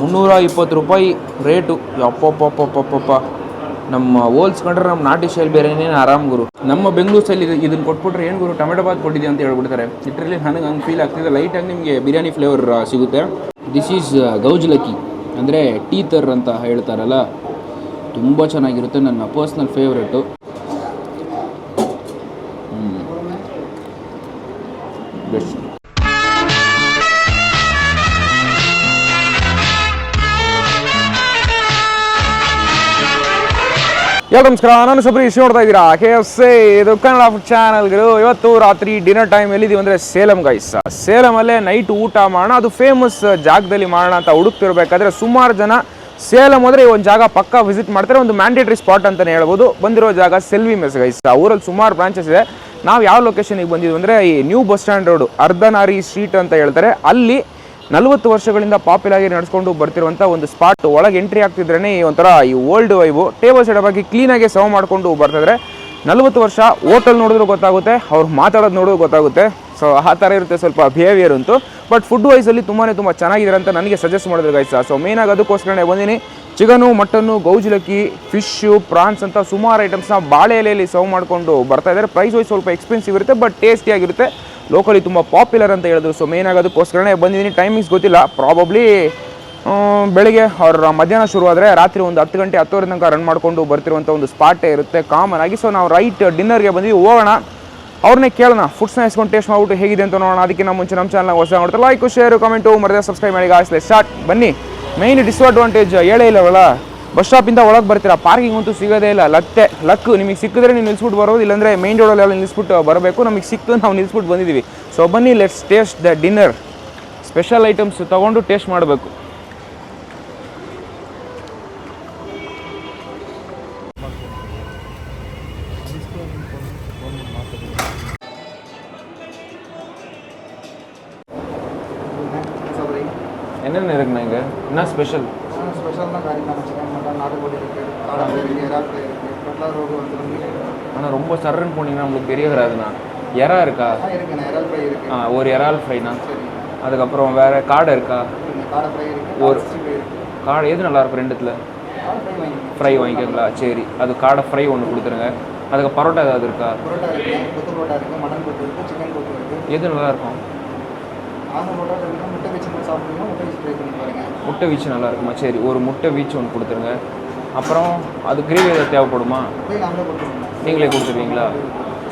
ಮುನ್ನೂರ ಇಪ್ಪತ್ತು ರೂಪಾಯಿ ರೇಟು. ಅಪ್ಪಪ್ಪಪ್ಪಪ್ಪಪ್ಪ ನಮ್ಮ ಹೋಲ್ಸ್ಕೊಂಡ್ರೆ ನಮ್ಮ ನಾಟಿ ಶೈಲಿ ಬೇರೆನೇ ಆರಾಮ್ ಗುರು. ನಮ್ಮ ಬೆಂಗಳೂರು ಸೈಲಿ ಇದನ್ನು ಕೊಟ್ಬಿಟ್ರೆ ಏನು ಗುರು? ಟೊಮೆಟೊ ಬಾತ್ ಕೊಟ್ಟಿದ್ದೀವಿ ಅಂತ ಹೇಳ್ಬಿಡ್ತಾರೆ. ಇಟ್ರಲ್ಲಿ ನನಗೆ ಹಂಗೆ ಫೀಲ್ ಆಗ್ತಿದೆ. ಲೈಟಾಗಿ ನಿಮಗೆ ಬಿರಿಯಾನಿ ಫ್ಲೇವರ್ ಸಿಗುತ್ತೆ. ದಿಸ್ ಈಸ್ ಗೌಜ್ಲಕ್ಕಿ. ಅಂದರೆ ಟೀತರ್ ಅಂತ ಹೇಳ್ತಾರಲ್ಲ, ತುಂಬ ಚೆನ್ನಾಗಿರುತ್ತೆ ನನ್ನ ಪರ್ಸ್ನಲ್ ಫೇವ್ರೇಟು ಬೆಸ್ಟ್ ಎಲ್ಲ ನಮಸ್ಕಾರ? ನಾನು ಸಬ್ರೀಶ್ ನೋಡ್ತಾ ಇದ್ದೀರಾ? ಕೆ ಎಫ್ ಸಿ, ಇದು ಕನ್ನಡ ಫುಡ್ ಚಾನಲ್ಗಳು ಇವತ್ತು ರಾತ್ರಿ ಡಿನ್ನರ್ ಟೈಮ್ ಎಲ್ಲಿದ್ದೀವಿ ಅಂದರೆ ಸೇಲಂ ಗೈಸ್ ಸೇಲಮಲ್ಲೇ ನೈಟ್ ಊಟ ಮಾಡೋಣ. ಅದು ಫೇಮಸ್ ಜಾಗದಲ್ಲಿ ಮಾಡೋಣ ಅಂತ ಹುಡುಕ್ತಿರ್ಬೇಕಾದ್ರೆ ಸುಮಾರು ಜನ ಸೇಲಂ ಹೋದ್ರೆ ಈ ಒಂದು ಜಾಗ ಪಕ್ಕ ವಿಸಿಟ್ ಮಾಡ್ತಾರೆ. ಒಂದು ಮ್ಯಾಂಡೇಟರಿ ಸ್ಪಾಟ್ ಅಂತಲೇ ಹೇಳ್ಬೋದು. ಬಂದಿರೋ ಜಾಗ ಸೆಲ್ವಿ ಮೆಸ್ ಗೈಸ್ ಊರಲ್ಲಿ ಸುಮಾರು ಬ್ರಾಂಚಸ್ ಇದೆ. ನಾವು ಯಾವ ಲೊಕೇಶನಿಗೆ ಬಂದಿದ್ವಿ ಅಂದರೆ ಈ new bus stand road Ardhanari street ಅಂತ ಹೇಳ್ತಾರೆ. ಅಲ್ಲಿ ನಲವತ್ತು ವರ್ಷಗಳಿಂದ ಪಾಪ್ಯುಲರ್ ಆಗಿ ನಡೆಸ್ಕೊಂಡು ಬರ್ತಿರುವಂಥ ಒಂದು ಸ್ಪಾಟ್ ಒಳಗೆ ಎಂಟ್ರಿ ಆಗ್ತಿದ್ರೇ ಈ ಒಂಥರ ಈ ಓಲ್ಡ್ ವೈವು ಟೇಬಲ್ ಸೈಡ್ ಆಗಿ ಕ್ಲೀನಾಗಿ ಸರ್ವ್ ಮಾಡ್ಕೊಂಡು ಬರ್ತಿದ್ರೆ ನಲವತ್ತು ವರ್ಷ ಹೋಟೆಲ್ ನೋಡಿದ್ರು ಗೊತ್ತಾಗುತ್ತೆ, ಅವ್ರು ಮಾತಾಡೋದು ನೋಡಿದ್ರು ಗೊತ್ತಾಗುತ್ತೆ. ಸೊ ಆ ಥರ ಇರುತ್ತೆ ಸ್ವಲ್ಪ ಬಿಹೇವಿಯರ್ ಅಂತೂ. ಬಟ್ ಫುಡ್ ವೈಸಲ್ಲಿ ತುಂಬಾ ತುಂಬ ಚೆನ್ನಾಗಿದೆ ಅಂತ ನನಗೆ ಸಜೆಸ್ಟ್ ಮಾಡಿದ್ರು ಗೈಸ್ ಸೊ ಮೇನಾಗಿ ಅದಕ್ಕೋಸ್ಕರನೇ ಬಂದಿನಿ. ಚಿಕನು, ಮಟನ್ನು, ಗೌಜಿಲಕ್ಕಿ ಫಿಶ್ಶು ಪ್ರಾನ್ಸ್ ಅಂತ ಸುಮಾರು ಐಟಮ್ಸ್ನ ಬಾಳೆ ಎಲೆಯಲ್ಲಿ ಸರ್ವ್ ಮಾಡಿಕೊಂಡು ಬರ್ತಾ ಇದ್ದಾರೆ. ಪ್ರೈಸ್ ವೈಸ್ ಸ್ವಲ್ಪ ಎಕ್ಸ್ಪೆನ್ಸಿವ್ ಇರುತ್ತೆ ಬಟ್ ಟೇಸ್ಟಿಯಾಗಿರುತ್ತೆ ಲೋಕಲಿ ತುಂಬ ಪಾಪ್ಯುಲರ್ ಅಂತ ಹೇಳಿದ್ರು. ಸೊ ಮೇನ್ ಆಗೋದಕ್ಕೋಸ್ಕರನೇ ಬಂದಿದ್ದೀನಿ. ಟೈಮಿಂಗ್ಸ್ ಗೊತ್ತಿಲ್ಲ. ಪ್ರಾಬಬ್ಲಿ ಬೆಳಿಗ್ಗೆ ಅವ್ರ ಮಧ್ಯಾಹ್ನ ಶುರುವಾದರೆ ರಾತ್ರಿ ಒಂದು ಹತ್ತು ಗಂಟೆ, ಹತ್ತುವರೆ ತನಕ ರನ್ ಮಾಡಿಕೊಂಡು ಬರ್ತಿರುವಂಥ ಒಂದು ಸ್ಪಾಟೇ ಇರುತ್ತೆ. ಕಾಮನ್ ಆಗಿ ಸೊ ನಾವು ರೈಟ್ ಡಿನ್ನರ್ಗೆ ಬಂದ್ವಿ. ಹೋಗೋಣ. ಅವ್ರನ್ನೇ ಕೇಳೋಣ. ಫುಡ್ಸ್ನ ಇಸ್ಕೊಂಡು ಟೇಸ್ಟ್ ಮಾಡಿಬಿಟ್ಟು ಹೇಗಿದೆ ಅಂತ ನೋಡೋಣ. ಅದಕ್ಕೆ ನಮ್ಮ ಮುಂಚೆ ನಮ್ಮ ಚಾನಲ್ನ ಹೊಸ ನೋಡ್ತಾರೆ. ಲೈಕ್ ಶೇರು ಕಮೆಂಟು ಮರದೇ ಸಬ್ಸ್ಕ್ರೈಬ್ ಮಾಡಿ ಸ್ಟಾರ್ಟ್ ಬನ್ನಿ. ಮೈನ್ ಡಿಸ್ಅಡ್ವಾಂಟೇಜ್ ಹೇಳೇ ಇಲ್ಲವಲ್ಲ? ಬಸ್ ಸ್ಟಾಪಿಂದ ಒಳಗೆ ಬರ್ತೀರಾ? ಪಾರ್ಕಿಂಗ್ ಅಂತೂ ಸಿಗೋದೇ ಇಲ್ಲ. ಲತ್ತೆ ಲಕ್ ನಿಮಗೆ ಸಿಕ್ಕಿದ್ರೆ ನೀವು ನಿಲ್ಲಿಸ್ಬಿಟ್ಟು ಬರೋದು ಇಲ್ಲಾಂದರೆ ಮೇನ್ ರೋಡಲ್ಲೆಲ್ಲ ನಿಲ್ಲಿಸ್ಬಿಟ್ಟು ಬರಬೇಕು ನಮಗೆ ಸಿಕ್ತು ನಾವು ನಿಲ್ಲಿಸ್ಬಿಟ್ಟು ಬಂದಿದ್ದೀವಿ ಸೊ ಬನ್ನಿ let's taste the dinner special items ತೊಗೊಂಡು ಟೇಸ್ಟ್ ಮಾಡಬೇಕು. ಏನೇನು ಇರಕ್ಕೆ ನಂಗೆ? ಇನ್ನೂ ಸ್ಪೆಷಲ್ ಸ್ಪೆಷಲ್ನ நாட்டுக்கோழி இருக்குது இருக்குது எறா இருக்குது கட்லா ரோடு வந்து ஆனால் ரொம்ப சர்றன்னு போனீங்கன்னா நம்மளுக்கு தெரிய வராதுண்ணா எறா இருக்கா? ஆ ஃப்ரை ஆ ஒரு இறால் ஃப்ரைண்ணா சரி அதுக்கப்புறம் வேறு காடை இருக்கா? காடை ஃப்ரை இருக்குது ஒரு- காடை எது நல்லா இருக்கும் ரெண்டுத்தில்? ஃப்ரை வாங்கிக்கோங்களா சரி. அது காடை ஃப்ரை ஒன்று கொடுத்துருங்க. அதுக்கு பரோட்டா ஏதாவது இருக்கா? இருக்குது கொத்து இருக்குது மட்டன் கொத்து இருக்குது சிக்கன் கொத்து இருக்குது எது நல்லா இருக்கும் ஆசை முட்டை வச்சு சாப்பிடுங்க. முட்டை வச்சு ட்ரை முட்டை வீச்சு நல்லா இருக்குமா சரி ஒரு முட்டை வீச்சு ஒன்று கொடுத்துருங்க. அப்புறம் அது கிரேவி ஏதாவது தேவைப்படுமா? நீங்களே கொடுத்துருவீங்களா?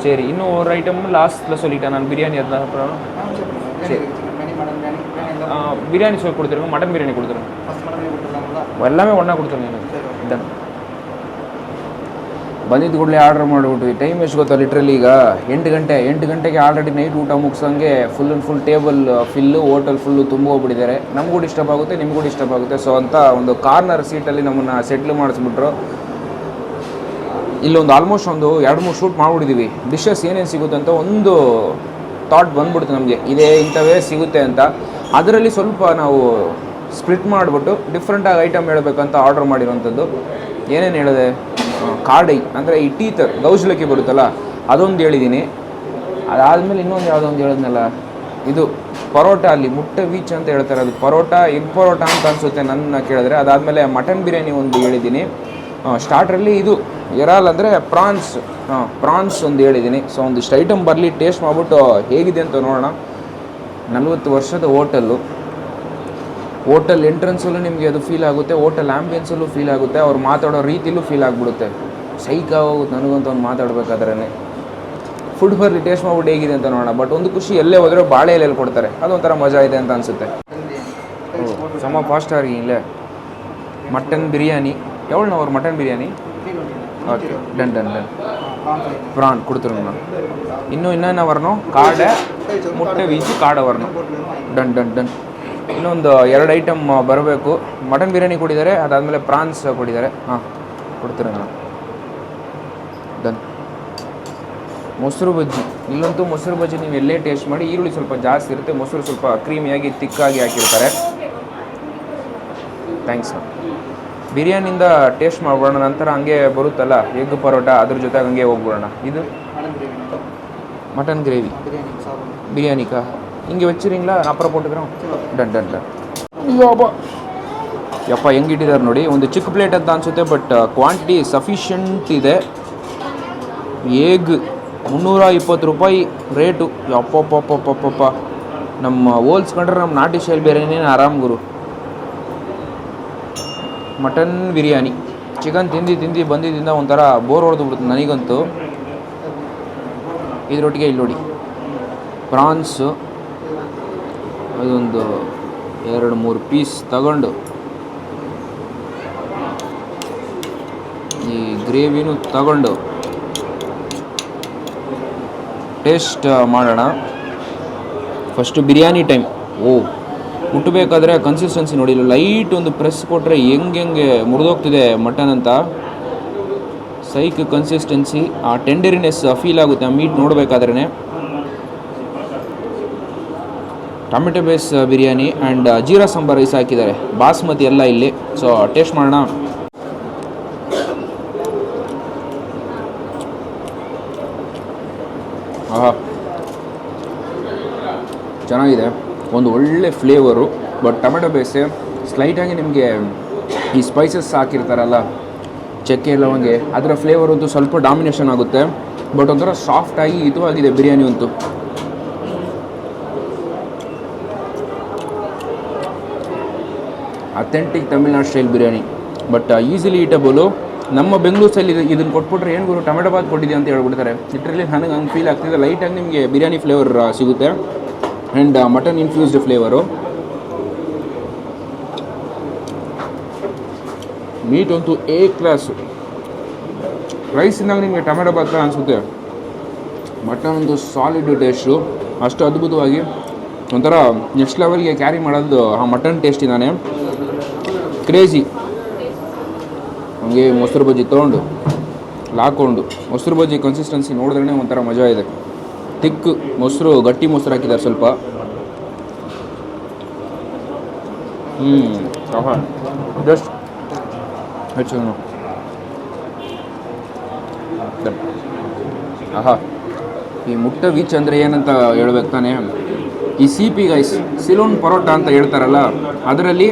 சரி இன்னும் ஒரு ஐட்டம் லாஸ்ட்டில் சொல்லிட்டேன். நான் பிரியாணி எதாவது அப்புறம். சரி. பிரியாணி சொல்லி கொடுத்துருங்க. மட்டன் பிரியாணி கொடுத்துருங்க. எல்லாமே ஒன்றா கொடுத்துருங்க எனக்கு. தன் ಬಂದಿದ್ದ ಕೂಡಲೇ ಆರ್ಡರ್ ಮಾಡಿಬಿಟ್ವಿ. ಟೈಮ್ ಎಷ್ಟು ಗೊತ್ತಾ ಲಿಟ್ರಲಿ ಈಗ ಎಂಟು ಗಂಟೆ, ಎಂಟು ಗಂಟೆಗೆ ಆಲ್ರೆಡಿ ನೈಟ್ ಊಟ ಮುಗಿಸೋಂಗೆ full and full table fill hotel full ತುಂಬ ಹೋಗ್ಬಿಟ್ಟಿದ್ದಾರೆ ನಮಗೂ ಡಿಸ್ಟರ್ಬ್ ಆಗುತ್ತೆ, ನಿಮಗೂ ಡಿಸ್ಟರ್ಬ್ ಆಗುತ್ತೆ. ಸೊ ಅಂತ ಒಂದು ಕಾರ್ನರ್ ಸೀಟಲ್ಲಿ ನಮ್ಮನ್ನು ಸೆಟ್ಲ್ ಮಾಡಿಸ್ಬಿಟ್ರು. ಇಲ್ಲೊಂದು ಆಲ್ಮೋಸ್ಟ್ ಒಂದು ಎರಡು, ಮೂರು ಶೂಟ್ ಮಾಡ್ಬಿಟ್ಟಿದ್ದೀವಿ ಡಿಶಸ್ ಏನೇನು ಸಿಗುತ್ತೆ ಅಂತ ಒಂದು ಥಾಟ್ ಬಂದ್ಬಿಡ್ತು ನಮಗೆ. ಇದೇ ಇಂಥವೇ ಸಿಗುತ್ತೆ ಅಂತ. ಅದರಲ್ಲಿ ಸ್ವಲ್ಪ ನಾವು ಸ್ಪ್ಲಿಟ್ ಮಾಡಿಬಿಟ್ಟು ಡಿಫ್ರೆಂಟಾಗಿ ಐಟಮ್ ಹೇಳಬೇಕಂತ ಆರ್ಡರ್ ಮಾಡಿರೋವಂಥದ್ದು. ಏನೇನು ಹೇಳಿದೆ? ಕಾಡೈ, ಅಂದರೆ ಈ ಟೀತರ್ ಗೌಜ್ಲಕ್ಕಿ ಬರುತ್ತಲ್ಲ, ಅದೊಂದು ಹೇಳಿದ್ದೀನಿ. ಅದಾದಮೇಲೆ ಇನ್ನೊಂದು ಯಾವುದೋ ಒಂದು ಹೇಳಿದ್ನಲ್ಲ, ಇದು ಪರೋಟ ಅಲ್ಲಿ, ಮುಟ್ಟೆ ಬೀಚ್ ಅಂತ ಹೇಳ್ತಾರೆ, ಅದು ಪರೋಟ, ಎಗ್ ಪರೋಟ ಅಂತ ಅನಿಸುತ್ತೆ ನನ್ನ ಕೇಳಿದ್ರೆ. ಅದಾದಮೇಲೆ ಮಟನ್ ಬಿರಿಯಾನಿ ಒಂದು ಹೇಳಿದ್ದೀನಿ. ಸ್ಟಾರ್ಟ್ರಲ್ಲಿ ಇದು, ಎರಾಲ್ ಅಂದರೆ ಪ್ರಾನ್ಸ್ ಹಾಂ ಪ್ರಾನ್ಸ್ ಒಂದು ಹೇಳಿದ್ದೀನಿ. ಸೊ ಒಂದಿಷ್ಟು ಐಟಮ್ ಬರಲಿ, ಟೇಸ್ಟ್ ಮಾಡಿಬಿಟ್ಟು ಹೇಗಿದೆ ಅಂತ ನೋಡೋಣ. ನಲ್ವತ್ತು ವರ್ಷದ ಹೋಟೆಲ್ಲು. ಹೋಟೆಲ್ ಎಂಟ್ರೆನ್ಸಲ್ಲೂ ನಿಮಗೆ ಅದು ಫೀಲ್ ಆಗುತ್ತೆ ಹೋಟೆಲ್ ಆ್ಯಂಬಿಯನ್ಸಲ್ಲೂ ಫೀಲ್ ಆಗುತ್ತೆ ಅವ್ರು ಮಾತಾಡೋ ರೀತಿಲೂ ಫೀಲ್ ಆಗಿಬಿಡುತ್ತೆ ಸೈಕ್ ಆಗೋಗುತ್ತೆ ನನಗಂತ ಒಂದು ಮಾತಾಡ್ಬೇಕಾದ್ರೆ ಫುಡ್ ಬರಲಿ ಟೇಸ್ಟ್ ಮಾಡ್ಬಿಟ್ಟು ಹೇಗಿದೆ ಅಂತ ನೋಡೋಣ ಬಟ್ ಒಂದು ಖುಷಿ ಎಲ್ಲೇ ಹೋದರೆ ಬಾಳೆ ಎಲೆಯಲ್ಲಿ ಕೊಡ್ತಾರೆ ಅದೊಂಥರ ಮಜಾ ಇದೆ ಅಂತ ಅನಿಸುತ್ತೆ மட்டன் பிரியாணி ಸಮ ಫಾಸ್ಟ್ ಆಗಿಲ್ಲ ಮಟನ್ ಬಿರಿಯಾನಿ எவ்வளோ ஒரு mutton biryani three twenty okay done done done prawn fry prawn கொடுத்துருங்கண்ணா இன்னும் என்னென்ன வரணும் ಕಾಡೆ ಮುಟ್ಟೆ ವೀಚು ಕಾಡೆ வரணும் போட்டுருவோம் வாங்கி ಡನ್ ಡನ್ ಡನ್ ಇನ್ನೊಂದು ಎರಡು ಐಟಮ್ ಬರಬೇಕು. ಮಟನ್ ಬಿರಿಯಾನಿ ಕೊಡಿದ್ದಾರೆ ಅದಾದಮೇಲೆ ಪ್ರಾನ್ಸ್ ಕೊಡಿದ್ದಾರೆ ಹಾಂ ಕೊಡ್ತೀರ ನಾನು ಡನ್ ಮೊಸರು ಬಜ್ಜಿ. ಇಲ್ಲಂತೂ ಮೊಸರು ಬಜ್ಜಿ ನೀವು ಎಲ್ಲೇ ಟೇಸ್ಟ್ ಮಾಡಿ ಈರುಳ್ಳಿ ಸ್ವಲ್ಪ ಜಾಸ್ತಿ ಇರುತ್ತೆ ಮೊಸರು ಸ್ವಲ್ಪ ಕ್ರೀಮಿಯಾಗಿ ತಿಕ್ಕಾಗಿ ಹಾಕಿರ್ತಾರೆ. ಥ್ಯಾಂಕ್ಸ್ ಬಿರಿಯಾನಿಯಿಂದ ಟೇಸ್ಟ್ ಮಾಡ್ಬಿಡೋಣ ನಂತರ ಹಂಗೆ ಬರುತ್ತಲ್ಲ ಎಗ್ ಪರೋಟ ಅದ್ರ ಜೊತೆಗೆ ಹಂಗೆ ಹೋಗ್ಬಿಡೋಣ. ಇದು? Mutton gravy biryani ಬಿರಿಯಾನಿಕಾ gravy biryani சாப்பிடுங்க பிரியாணிக்கா இங்கே வச்சுறீங்களா நான் அப்புறம் போட்டுக்கிறோம் சரி டன் டன் டன் ಯಪ್ಪ ಹೆಂಗಿಟ್ಟಿದ್ದಾರೆ ನೋಡಿ ಒಂದು ಚಿಕ್ಕ ಪ್ಲೇಟ್ ಅಂತ ಅನಿಸುತ್ತೆ ಬಟ್ ಕ್ವಾಂಟಿಟಿ ಸಫಿಷಿಯಂಟ್ ಇದೆ ಏಗ್ ಮುನ್ನೂರ ಇಪ್ಪತ್ತು ರೂಪಾಯಿ ರೇಟು ಯಪ್ಪಪ್ಪಪ್ಪಪ್ಪಪ್ಪ ನಮ್ಮ ಹೋಲ್ಸ್ಕೊಂಡ್ರೆ ನಮ್ಮ ನಾಟಿ ಶೈಲ್ ಬೇರೆನೇ ಆರಾಮ್ ಗುರು ಮಟನ್ ಬಿರಿಯಾನಿ ಚಿಕನ್ ತಿಂದು ತಿಂದು ಬಂದಿದ್ದರಿಂದ ಒಂಥರ ಬೋರ್ ಹೊಡೆದು ಬಿಡ್ತು ನನಗಂತೂ ಇದರೊಟ್ಟಿಗೆ ಇಲ್ಲಿ ನೋಡಿ ಪ್ರಾನ್ಸು ಅದೊಂದು ಎರಡು ಮೂರು ಪೀಸ್ ತಗೊಂಡು ಈ ಗ್ರೇವಿನೂ ತಗೊಂಡು ಟೇಸ್ಟ್ ಮಾಡೋಣ. First biryani time. ಓ ಮುಟ್ಟಬೇಕಾದ್ರೆ ಕನ್ಸಿಸ್ಟೆನ್ಸಿ ನೋಡಿ. ಲೈಟ್ ಒಂದು ಪ್ರೆಸ್ ಕೊಟ್ಟರೆ ಹೆಂಗೆ ಹೆಂಗೆ ಮುರಿದೋಗ್ತಿದೆ ಮಟನ್ ಅಂತ. ಸೈಕ್ ಕನ್ಸಿಸ್ಟೆನ್ಸಿ ಆ ಟೆಂಡರಿನೆಸ್ ಫೀಲ್ ಆಗುತ್ತೆ. ಆ meat ನೋಡಬೇಕಾದ್ರೇ tomato base biryani and jeera sambar rice ಹಾಕಿದ್ದಾರೆ. ಬಾಸ್ಮತಿ ಎಲ್ಲ ಇಲ್ಲಿ. ಸೊ ಟೇಸ್ಟ್ ಮಾಡೋಣ. ಆಹಾ. ಚೆನ್ನಾಗಿದೆ. ಒಂದು ಒಳ್ಳೆ ಫ್ಲೇವರು ಬಟ್ ಟೊಮೆಟೊ ಬೇಸೆ ಸ್ಲೈಟಾಗಿ ನಿಮಗೆ ಈ ಸ್ಪೈಸಸ್ ಹಾಕಿರ್ತಾರಲ್ಲ, ಚಕ್ಕೆ, ಲವಂಗೆ, ಅದರ ಫ್ಲೇವರ್ ಅಂತೂ ಸ್ವಲ್ಪ ಡಾಮಿನೇಷನ್ ಆಗುತ್ತೆ. ಬಟ್ ಒಂಥರ ಸಾಫ್ಟಾಗಿ ಇದು ಆಗಿದೆ ಬಿರಿಯಾನಿ ಅಂತೂ. Authentic Tamil Nadu style biryani but easily eatable ನಮ್ಮ ಬೆಂಗಳೂರು ಸ್ಟೈಲ್ ಇದು ಇದನ್ನು ಕೊಟ್ಬಿಟ್ರೆ ಏನು ಗುರು, ಟೊಮೆಟೊ ಬಾತ್ ಕೊಟ್ಟಿದೆ ಅಂತ ಹೇಳ್ಬಿಡ್ತಾರೆ. ಲಿಟ್ರಲಿ ನನಗೆ ಹಂಗೆ ಫೀಲ್ ಆಗ್ತಿದೆ. ಲೈಟಾಗಿ ನಿಮಗೆ ಬಿರಿಯಾನಿ ಫ್ಲೇವರ್ ಸಿಗುತ್ತೆ. And mutton infused flavour meat ಅಂತೂ ಎ ಕ್ಲಾಸು ರೈಸಿನಾಗ ನಿಮಗೆ ಟೊಮೆಟೊ ಬಾತ್ ಅನಿಸುತ್ತೆ. ಮಟನ್ ಒಂದು ಸಾಲಿಡ್ ಟೇಸ್ಟು ಅಷ್ಟು ಅದ್ಭುತವಾಗಿ ಒಂಥರ ನೆಕ್ಸ್ಟ್ ಲೆವೆಲ್ಗೆ ಕ್ಯಾರಿ ಮಾಡೋದು ಆ ಮಟನ್ ಟೇಸ್ಟಿಂದಾನೆ ಕ್ರೇಜಿ ಹಂಗೆ ಮೊಸರು ಬಜ್ಜಿ ತೊಗೊಂಡು ಲಾಕೊಂಡು ಮೊಸರು ಬಜ್ಜಿ ಕನ್ಸಿಸ್ಟೆನ್ಸಿ ನೋಡಿದ್ರೆ ಒಂಥರ ಮಜಾ ಇದೆ. ತಿಕ್ ಮೊಸರು, ಗಟ್ಟಿ ಮೊಸರು ಹಾಕಿದ್ದಾರೆ ಸ್ವಲ್ಪ. ಹ್ಞೂ ಜಸ್ಟ್ ಹೆಚ್ಚು ಆಹಾ. ಈ ಮುಟ್ಟ ವೀಚ್ ಅಂದರೆ ಏನಂತ ಹೇಳ್ಬೇಕು ತಾನೇ? ಈ C P guys Ceylon parotta ಅಂತ ಹೇಳ್ತಾರಲ್ಲ, ಅದರಲ್ಲಿ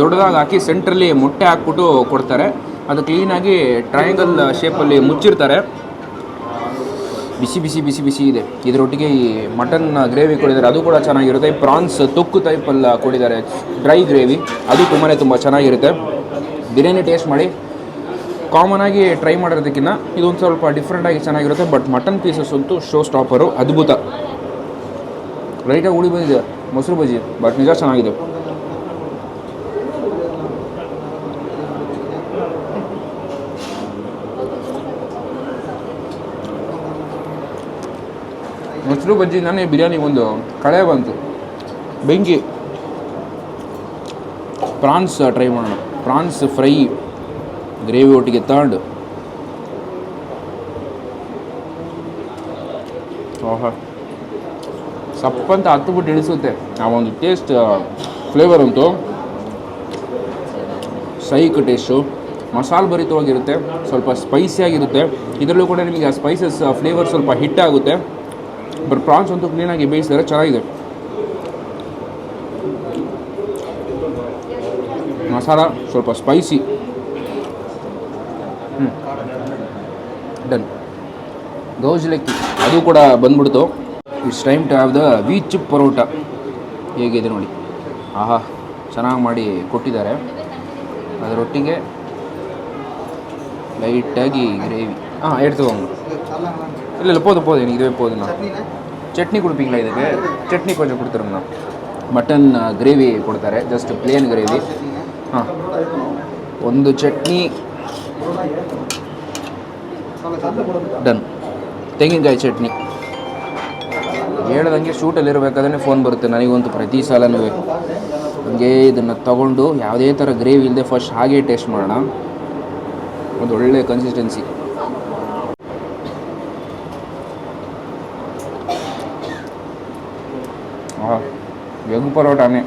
ದೊಡ್ಡದಾಗಿ ಹಾಕಿ ಸೆಂಟ್ರಲ್ಲಿ ಮೊಟ್ಟೆ ಹಾಕ್ಬಿಟ್ಟು ಕೊಡ್ತಾರೆ. ಅದು ಕ್ಲೀನಾಗಿ ಟ್ರಯಾಂಗಲ್ ಶೇಪಲ್ಲಿ ಮುಚ್ಚಿರ್ತಾರೆ. ಬಿಸಿ ಬಿಸಿ ಬಿಸಿ ಬಿಸಿ ಇದೆ. ಇದರೊಟ್ಟಿಗೆ ಈ ಮಟನ್ ಗ್ರೇವಿ ಕೊಡಿದ್ದಾರೆ. ಅದು ಕೂಡ ಚೆನ್ನಾಗಿರುತ್ತೆ. ಪ್ರಾನ್ಸ್ ತೊಕ್ಕು ಟೈಪಲ್ಲ ಕೊಡಿದ್ದಾರೆ. ಡ್ರೈ ಗ್ರೇವಿ ಅದು ತುಂಬಾ ತುಂಬ ಚೆನ್ನಾಗಿರುತ್ತೆ. ಬಿರಿಯಾನಿ ಟೇಸ್ಟ್ ಮಾಡಿ. ಕಾಮನ್ ಆಗಿ ಟ್ರೈ ಮಾಡೋದಕ್ಕಿಂತ ಇದೊಂದು ಸ್ವಲ್ಪ ಡಿಫ್ರೆಂಟಾಗಿ ಚೆನ್ನಾಗಿರುತ್ತೆ. ಬಟ್ ಮಟನ್ ಪೀಸಸ್ ಅಂತೂ ಶೋ ಸ್ಟಾಪರು ಅದ್ಭುತ. ಲೈಟಾಗಿ ಉಳಿ ಬಂದಿದೆ, ಮೊಸರು ಬಜ್ಜಿ ಬಟ್ ನಿಜ ಚೆನ್ನಾಗಿದೆ. ಮೊಸರು ಬಜ್ಜಿ, ನಾನೇ ಬಿರಿಯಾನಿ ಒಂದು ಕಳೆ ಬಂತು. ಬೆಂಕಿ. ಪ್ರಾನ್ಸ್ ಟ್ರೈ ಮಾಡೋಣ. ಪ್ರಾನ್ಸ್ ಫ್ರೈ ಗ್ರೇವಿ ಒಟ್ಟಿಗೆ ತಗೊಂಡು ಓಹೋ. ಸಪ್ಪಂತ ಹತ್ತುಬಿಟ್ಟು ಇಳಿಸುತ್ತೆ. ಆ ಒಂದು ಟೇಸ್ಟ್ ಫ್ಲೇವರ್ ಅಂತೂ ಸೈಕ್ ಟೇಸ್ಟು ಮಸಾಲೆ ಭರಿತವಾಗಿರುತ್ತೆ. ಸ್ವಲ್ಪ ಸ್ಪೈಸಿಯಾಗಿರುತ್ತೆ ಇದರಲ್ಲೂ ಕೂಡ ನಿಮಗೆ ಆ ಸ್ಪೈಸಸ್ ಫ್ಲೇವರ್ ಸ್ವಲ್ಪ ಹಿಟ್ ಆಗುತ್ತೆ. ಬಟ್ ಪ್ರಾನ್ಸ್ ಅಂತೂ ಕ್ಲೀನಾಗಿ ಬೇಯಿಸಿದರೆ ಚೆನ್ನಾಗಿದೆ. ಮಸಾಲ ಸ್ವಲ್ಪ ಸ್ಪೈಸಿ ಹ್ಞೂ ಡನ್ ಗೌಜ್ಲೆಕ್ಕಿ ಅದು ಕೂಡ ಬಂದ್ಬಿಡ್ತು. It's time to have the veech parotta ಹೇಗಿದೆ ನೋಡಿ ಆಹಾ ಚೆನ್ನಾಗಿ ಮಾಡಿ ಕೊಟ್ಟಿದ್ದಾರೆ ಅದರೊಟ್ಟಿಗೆ ಲೈಟಾಗಿ ಗ್ರೇವಿ ಹಾಂ ಎಡ್ತುವಂಗ இல்லை இல்லை போதும் போதும் எனக்கு இதுவே ಚಟ್ನಿ சட்னி ಇದಕ್ಕೆ ಚಟ್ನಿ சட்னி கொஞ்சம் ನಾವು ಮಟನ್ ಗ್ರೇವಿ ಕೊಡ್ತಾರೆ ಜಸ್ಟ್ ಪ್ಲೇನ್ ಗ್ರೇವಿ ಹಾಂ ಒಂದು ಚಟ್ನಿ ಡನ್ ತೆಂಗಿನಕಾಯಿ ಚಟ್ನಿ ಹೇಳ್ದಂಗೆ ಶೂಟಲ್ಲಿ ಇರಬೇಕಾದ್ರೆ ಫೋನ್ ಬರುತ್ತೆ. ನನಗಂತೂ ಪ್ರತಿ ಸಲನೂ. ಹಂಗೆ ಇದನ್ನು ತಗೊಂಡು ಯಾವುದೇ ಥರ ಗ್ರೇವಿ ಇಲ್ಲದೆ ಫಸ್ಟ್ ಹಾಗೆ ಟೇಸ್ಟ್ ಮಾಡೋಣ. ಒಂದು ಒಳ್ಳೆ ಕನ್ಸಿಸ್ಟೆನ್ಸಿ ಹಾಂ ಎಗ್ ಪರೋಟಾನೇ.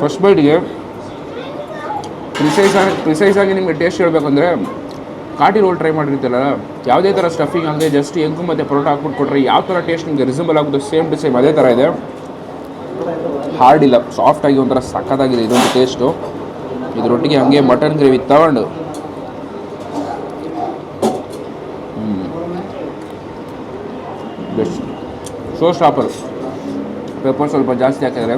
ಫಸ್ಟ್ ಬೈಟ್ಗೆ ಪ್ರಿಸೈಸ್ ಆಗಿ ಪ್ರಿಸೈಸ್ ಆಗಿ ನಿಮಗೆ ಟೇಸ್ಟ್ ಹೇಳ್ಬೇಕಂದ್ರೆ ಕಾಟಿ ರೋಲ್ ಟ್ರೈ ಮಾಡಿರ್ತೀರಲ್ಲ, ಯಾವುದೇ ಥರ ಸ್ಟಫಿಂಗ್ ಆಗದೆ ಜಸ್ಟ್ ಹೆಂಗು ಮತ್ತು ಪರೋಟ ಹಾಕ್ಬಿಟ್ಟು ಕೊಟ್ಟರೆ ಯಾವ ಥರ ಟೇಸ್ಟ್ ನಿಮಗೆ ರಿಸಬಲ್ ಆಗುತ್ತೋ ಸೇಮ್ ಟು ಸೇಮ್ ಅದೇ ಥರ ಇದೆ. ಹಾರ್ಡ್ ಇಲ್ಲ ಸಾಫ್ಟಾಗಿ ಒಂಥರ ಸಖತ್ತಾಗಿದೆ ಇದೊಂದು ಟೇಸ್ಟು ಇದರೊಟ್ಟಿಗೆ ಹಾಗೆ ಮಟನ್ ಗ್ರೇವಿ ತಗೊಂಡು. ಬೆಸ್ಟ್ ಸೋ ಸ್ಟಾಪರ್ ಪೆಪ್ಪರ್ ಸ್ವಲ್ಪ ಜಾಸ್ತಿ ಹಾಕಿದ್ರೆ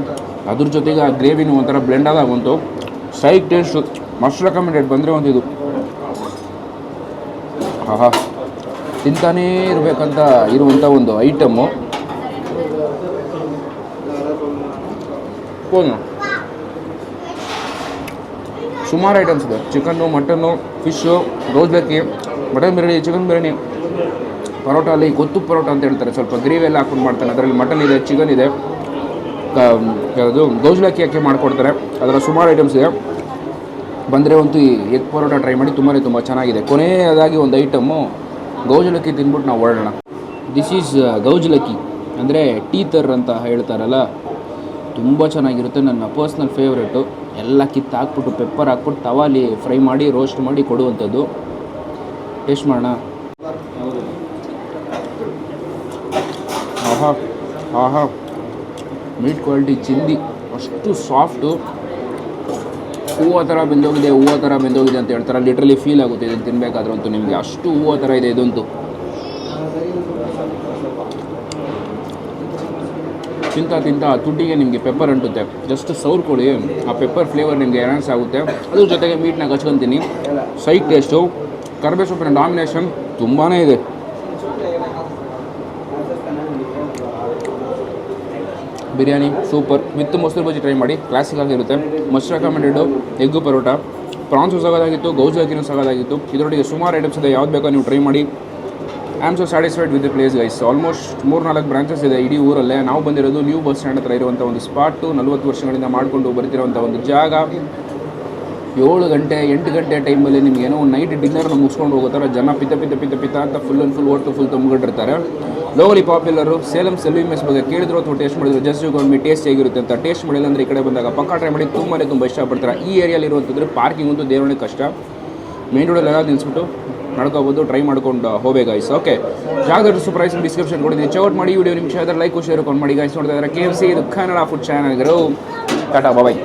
ಅದ್ರ ಜೊತೆಗೆ ಆ ಗ್ರೇವಿನೂ ಒಂಥರ ಬ್ಲೆಂಡ್ ಆದಾಗ ಬಂತು. ಸೈಡ್ ಟೇಸ್ಟು ಮಸ್ಟ್ ರೆಕಮೆಂಡೆಡ್ ಬಂದರೆ ಒಂದು ಇದು. ಆಹಾ. ತಿಂತಾನೇ ಇರಬೇಕಂತ ಇರುವಂಥ ಒಂದು ಐಟಮ್ಮು ಫೋನು ಸುಮಾರು ಐಟಮ್ಸ್ ಇದೆ. ಚಿಕನ್ನು ಮಟನ್ನು ಫಿಶ್ಶು ರೋಸ್ ಬೇಕಿ ಮಟನ್ ಬಿರಿಯಾನಿ ಚಿಕನ್ ಬಿರಿಯಾನಿ ಪರೋಟ ಅಲ್ಲಿ ಗೊತ್ತು ಪರೋಟ ಅಂತ ಹೇಳ್ತಾರೆ. ಸ್ವಲ್ಪ ಗ್ರೇವಿ ಹಾಕೊಂಡು ಮಾಡ್ತಾರೆ ಅದರಲ್ಲಿ ಮಟನ್ ಇದೆ ಚಿಕನ್ ಇದೆ. ಅದು ಯಾವುದು ಗೌಜ್ಲಕ್ಕಿ ಹಾಕಿ ಮಾಡಿಕೊಡ್ತಾರೆ? ಅದರ ಸುಮಾರು ಐಟಮ್ಸ್ ಇದೆ. ಬಂದರೆ ಒಂದು ಈ ಎಗ್ ಪರೋಟ ಟ್ರೈ ಮಾಡಿ ತುಂಬಾ ತುಂಬ ಚೆನ್ನಾಗಿದೆ. ಕೊನೆಯದಾಗಿ ಒಂದು ಐಟಮ್ಮು ಗೌಜಲಕ್ಕಿ ತಿಂದ್ಬಿಟ್ಟು ನಾವು ಹೊರಡೋಣ. ದಿಸ್ ಈಸ್ ಗೌಜಲಕ್ಕಿ. ಅಂದರೆ ಟೀತರ್ ಅಂತ ಹೇಳ್ತಾರಲ್ಲ, ತುಂಬ ಚೆನ್ನಾಗಿರುತ್ತೆ ನನ್ನ ಪರ್ಸ್ನಲ್ ಫೇವ್ರೇಟು ಎಲ್ಲ ಕಿತ್ತು ಹಾಕ್ಬಿಟ್ಟು ಪೆಪ್ಪರ್ ಹಾಕ್ಬಿಟ್ಟು, ತವಾಲಿ ಫ್ರೈ ಮಾಡಿ ರೋಸ್ಟ್ ಮಾಡಿ ಕೊಡುವಂಥದ್ದು. ಟೇಸ್ಟ್ ಮಾಡೋಣ. ಆಹಾ ಆಹಾ. ಮೀಟ್ ಕ್ವಾಲಿಟಿ ಚಿಂದಿ. ಅಷ್ಟು ಸಾಫ್ಟು ಹೂವು ಥರ ಬೆಂದೋಗಿದೆ, ಹೂವು ಥರ ಬೆಂದೋಗಿದೆ ಅಂತ ಹೇಳ್ತಾರೆ. ಲಿಟ್ರಲಿ ಫೀಲ್ ಆಗುತ್ತೆ ಇದನ್ನು ತಿನ್ನಬೇಕಾದ್ರೂ ಅಂತೂ ನಿಮಗೆ. ಅಷ್ಟು ಹೂವು ಥರ ಇದೆ ಇದಂತೂ. ತಿಂತ ತಿಂತ ತುಟ್ಟಿಗೆ ನಿಮಗೆ ಪೆಪ್ಪರ್ ಅಂಟುತ್ತೆ. ಜಸ್ಟ್ ಸೌರ್ ಕೊಡಿ. ಆ ಪೆಪ್ಪರ್ ಫ್ಲೇವರ್ ನಿಮಗೆ ಎನ್ಹಾನ್ಸ್ ಆಗುತ್ತೆ. ಅದ್ರ ಜೊತೆಗೆ ಮೀಟ್ನಾಗ ಹಚ್ಕೊತೀನಿ ಸೈಕ್ ಟೇಸ್ಟು ಕರ್ಬೇ ಸೊಪ್ಪಿನ ಡಾಮಿನೇಷನ್ ತುಂಬಾ ಇದೆ. ಬಿರಿಯಾನಿ, ಸೂಪರ್. ವಿತ್ ಮೊಸರು ಬಜ್ಜಿ ಟ್ರೈ ಮಾಡಿ ಕ್ಲಾಸಿಕ್ ಆಗಿರುತ್ತೆ. Must recommended egg parotta. Prawns ಸಾಗೋದಾಗಿತ್ತು ಗೌಜು ಹಾಕಿನೂ ಸಾಗೋದಾಗಿತ್ತು. ಇದರೊಟ್ಟಿಗೆ ಸುಮಾರು ಐಟಮ್ಸ್ ಇದೆ, ಯಾವ್ದು ಬೇಕೋ ನೀವು ಟ್ರೈ ಮಾಡಿ. I am so satisfied with the place guys almost ಮೂರು ನಾಲ್ಕು ಬ್ರಾಂಚಸ್ ಇದೆ ಇಡೀ ಊರಲ್ಲೇ. ನಾವು ಬಂದಿರೋದು ನ್ಯೂ ಬಸ್ ಸ್ಟ್ಯಾಂಡ್ ಹತ್ರ ಇರುವಂಥ ಒಂದು ಸ್ಪಾಟು ನಲ್ವತ್ತು ವರ್ಷಗಳಿಂದ ಮಾಡಿಕೊಂಡು ಬರ್ತಿರುವಂಥ ಒಂದು ಜಾಗ. ಏಳು ಗಂಟೆ, ಎಂಟು ಗಂಟೆ ಟೈಮಲ್ಲಿ ನಿಮ್ಗೆ ಏನೋ ಒಂದು ನೈಟ್ ಡಿನ್ನರ್ನ ಮುಗಿಸ್ಕೊಂಡು ಹೋಗೋ ಜನ ಪಿತ ಪಿತ ಪಿತ ಪಿತ ಅಂತ ಫುಲ್ ಆ್ಯಂಡ್ ಫುಲ್ ಒಟ್ಟು full ತುಂಬಿಕೊಂಡಿರ್ತಾರೆ. Locally popular Salem Selvi mess ಬಗ್ಗೆ ಕೇಳಿದ್ರು ಅಥವಾ ಟೇಸ್ಟ್ ಮಾಡಿದ್ರು ಜಸ್ಟ್ ಗೌರ್ಮಿ ಟೇಸ್ಟ್ ಹೇಗಿರುತ್ತೆ ಅಂತ ಟೇಸ್ಟ್ ಮಾಡಿಲ್ಲ ಅಂದರೆ ಈ ಕಡೆ ಬಂದಾಗ ಪಕ್ಕ ಟ್ರೈ ಮಾಡಿ ತುಂಬಾ ತುಂಬ ಇಷ್ಟಪಡ್ತಾರೆ. ಈ ಏರಿಯಲ್ಲಿ ಇರುವಂಥದ್ದು ಪಾರ್ಕಿಂಗ್ ಅಂತೂ ದೇವರೇ ಕಷ್ಟ. ಮೇನ್ ರೋಡಲ್ಲಿ ಎಲ್ಲ ನಿಲ್ಲಿಸ್ಬಿಟ್ಟು ನಡ್ಕೋಬೋದು ಟ್ರೈ ಮಾಡ್ಕೊಂಡು ಹೋಗೇ ಗೈಸ್ ಓಕೆ ಜಾಗದ ಪ್ರೈಸ್ ಡಿಸ್ಕ್ರಿಪ್ಷನ್ ಕೊಡಿದ್ದೀನಿ ಚೆಕ್ಔಟ್ ಮಾಡಿ ವಿಡಿಯೋ ನಿಮಿಷ ಆದರೆ ಲೈಕ್ ಶೇರ್ ಕೊಂಡು ಮಾಡಿ ಗೈಸ್ ನೋಡ್ತಾ ಇದ್ದಾರೆ ಕೆ ಎಫ್ ಸಿ ಇದು Kannada food channel tata bye